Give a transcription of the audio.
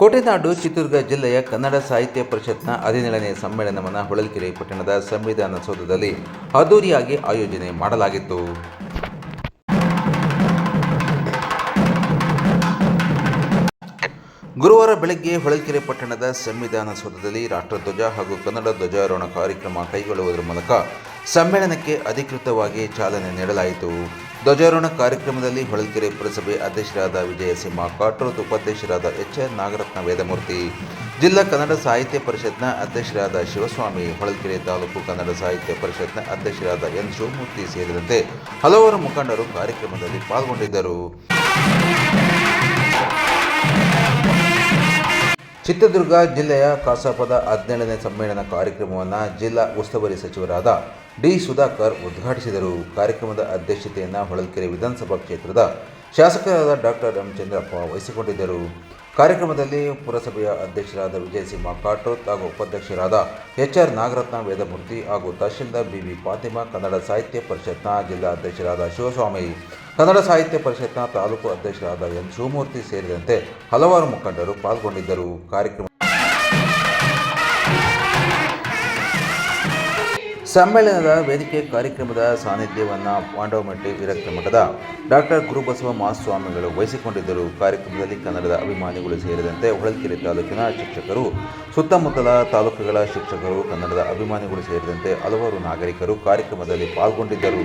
ಕೋಟೆನಾಡು ಚಿತ್ರದುರ್ಗ ಜಿಲ್ಲೆಯ ಕನ್ನಡ ಸಾಹಿತ್ಯ ಪರಿಷತ್ನ ಹದಿನೇಳನೇ ಸಮ್ಮೇಳನವನ್ನು ಹೊಳಲ್ಕೆರೆ ಪಟ್ಟಣದ ಸಂವಿಧಾನ ಸೌಧದಲ್ಲಿ ಅದ್ದೂರಿಯಾಗಿ ಆಯೋಜನೆ ಮಾಡಲಾಗಿತ್ತು. ಗುರುವಾರ ಬೆಳಗ್ಗೆ ಹೊಳಲ್ಕೆರೆ ಪಟ್ಟಣದ ಸಂವಿಧಾನ ಸೌಧದಲ್ಲಿ ರಾಷ್ಟ್ರಧ್ವಜ ಹಾಗೂ ಕನ್ನಡ ಧ್ವಜಾರೋಹಣ ಕಾರ್ಯಕ್ರಮ ಕೈಗೊಳ್ಳುವುದರ ಮೂಲಕ ಸಮ್ಮೇಳನಕ್ಕೆ ಅಧಿಕೃತವಾಗಿ ಚಾಲನೆ ನೀಡಲಾಯಿತು. ಧ್ವಜಾರೋಹಣ ಕಾರ್ಯಕ್ರಮದಲ್ಲಿ ಹೊಳಲ್ಕೆರೆ ಪುರಸಭೆ ಅಧ್ಯಕ್ಷರಾದ ವಿಜಯ ಸಿಂಹ ಕಾಟ್ರೋತ್ ಉಪಾಧ್ಯಕ್ಷರಾದ ಎಚ್ ಎನ್ ನಾಗರತ್ನ ವೇದಮೂರ್ತಿ, ಜಿಲ್ಲಾ ಕನ್ನಡ ಸಾಹಿತ್ಯ ಪರಿಷತ್ನ ಅಧ್ಯಕ್ಷರಾದ ಶಿವಸ್ವಾಮಿ, ಹೊಳಲ್ಕೆರೆ ತಾಲೂಕು ಕನ್ನಡ ಸಾಹಿತ್ಯ ಪರಿಷತ್ನ ಅಧ್ಯಕ್ಷರಾದ ಎನ್ ಶಿವಮೂರ್ತಿ ಸೇರಿದಂತೆ ಹಲವಾರು ಮುಖಂಡರು ಕಾರ್ಯಕ್ರಮದಲ್ಲಿ ಪಾಲ್ಗೊಂಡಿದ್ದರು. ಚಿತ್ರದುರ್ಗ ಜಿಲ್ಲೆಯ ಕಸಾಪದ ಹದಿನೇಳನೇ ಸಮ್ಮೇಳನ ಕಾರ್ಯಕ್ರಮವನ್ನು ಜಿಲ್ಲಾ ಉಸ್ತುವಾರಿ ಸಚಿವರಾದ ಡಿ ಸುಧಾಕರ್ ಉದ್ಘಾಟಿಸಿದರು. ಕಾರ್ಯಕ್ರಮದ ಅಧ್ಯಕ್ಷತೆಯನ್ನು ಹೊಳಲ್ಕೆರೆ ವಿಧಾನಸಭಾ ಕ್ಷೇತ್ರದ ಶಾಸಕರಾದ ಡಾಕ್ಟರ್ ಎಂ ಚಂದ್ರಪ್ಪ ವಹಿಸಿಕೊಂಡಿದ್ದರು. ಕಾರ್ಯಕ್ರಮದಲ್ಲಿ ಪುರಸಭೆಯ ಅಧ್ಯಕ್ಷರಾದ ವಿಜಯಸಿಂಹ ಕಾಟೋತ್ ಹಾಗೂ ಉಪಾಧ್ಯಕ್ಷರಾದ ಎಚ್ ಆರ್ ನಾಗರತ್ನ ವೇದಮೂರ್ತಿ ಹಾಗೂ ತಹಶೀಲ್ದಾರ್ ಬಿ ವಿ ಫಾತಿಮಾ ಕನ್ನಡ ಸಾಹಿತ್ಯ ಪರಿಷತ್ನ ಜಿಲ್ಲಾ ಅಧ್ಯಕ್ಷರಾದ ಶಿವಸ್ವಾಮಿ ಕನ್ನಡ ಸಾಹಿತ್ಯ ಪರಿಷತ್ನ ತಾಲೂಕು ಅಧ್ಯಕ್ಷರಾದ ಎನ್ ಶಿವಮೂರ್ತಿ ಸೇರಿದಂತೆ ಹಲವಾರು ಮುಖಂಡರು ಪಾಲ್ಗೊಂಡಿದ್ದರು. ಕಾರ್ಯಕ್ರಮ ಸಮ್ಮೇಳನದ ವೇದಿಕೆ ಕಾರ್ಯಕ್ರಮದ ಸಾನ್ನಿಧ್ಯವನ್ನು ಪಾಂಡವಮಟ್ಟಿ ವಿರಕ್ತ ಮಠದ ಡಾಕ್ಟರ್ ಗುರುಬಸವ ಮಹಾಸ್ವಾಮಿಗಳು ವಹಿಸಿಕೊಂಡಿದ್ದರು. ಕಾರ್ಯಕ್ರಮದಲ್ಲಿ ಕನ್ನಡದ ಅಭಿಮಾನಿಗಳು ಸೇರಿದಂತೆ ಹೊಳಲ್ಕೆರೆ ತಾಲೂಕಿನ ಶಿಕ್ಷಕರು, ಸುತ್ತಮುತ್ತಲ ತಾಲೂಕುಗಳ ಶಿಕ್ಷಕರು, ಕನ್ನಡದ ಅಭಿಮಾನಿಗಳು ಸೇರಿದಂತೆ ಹಲವಾರು ನಾಗರಿಕರು ಕಾರ್ಯಕ್ರಮದಲ್ಲಿ ಪಾಲ್ಗೊಂಡಿದ್ದರು.